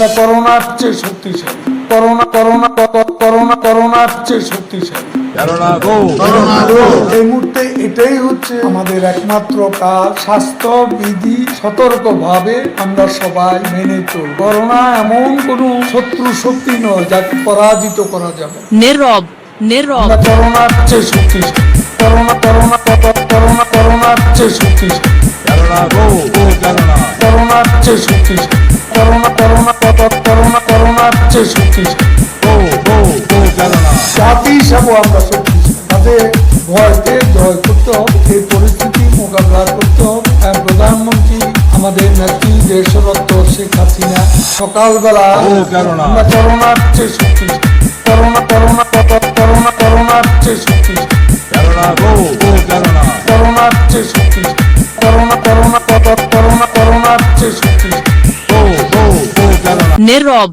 না করোনার চেয়ে শক্তিশালী। করোনা করোনা করোনা করোনার চেয়ে শক্তিশালী। এই মুহূর্তে এটাই হচ্ছে আমাদের একমাত্র কাজ স্বাস্থ্য বিধি সতর্ক ভাবে আমরা সবাই মেনে চল করোনা এমন কোন শত্রু শক্তি নয় যাকে পরাজিত করা যাবে। নীরব নীরব। করোনার চেয়ে শক্তিশালী। করোনা করোনা করোনা করোনার চেয়ে শক্তিশালী। করোনার চেয়ে শক্তিশালী। করোনা করোনা ক- করোনা করোনার চেয়ে শক্তিশালী জাতি হিসাবে আমরা শক্তিশালী তাদের ভয়কে জয় করতে হবে এই পরিস্থিতি মোকাবিলা করতে হবে আর প্রধানমন্ত্রী আমাদের নেত্রী দেশরত্ন শেখ হাসিনা সকালবেলা আমরা করোনার চেয়ে শক্তিশালী করোনা করোনা করোনা করোনার চেয়ে শক্তিশালী করোনার চেয়ে শক্তিশালী করোনা করোনা করোনা করোনার চেয়ে শক্তিশালী নীরব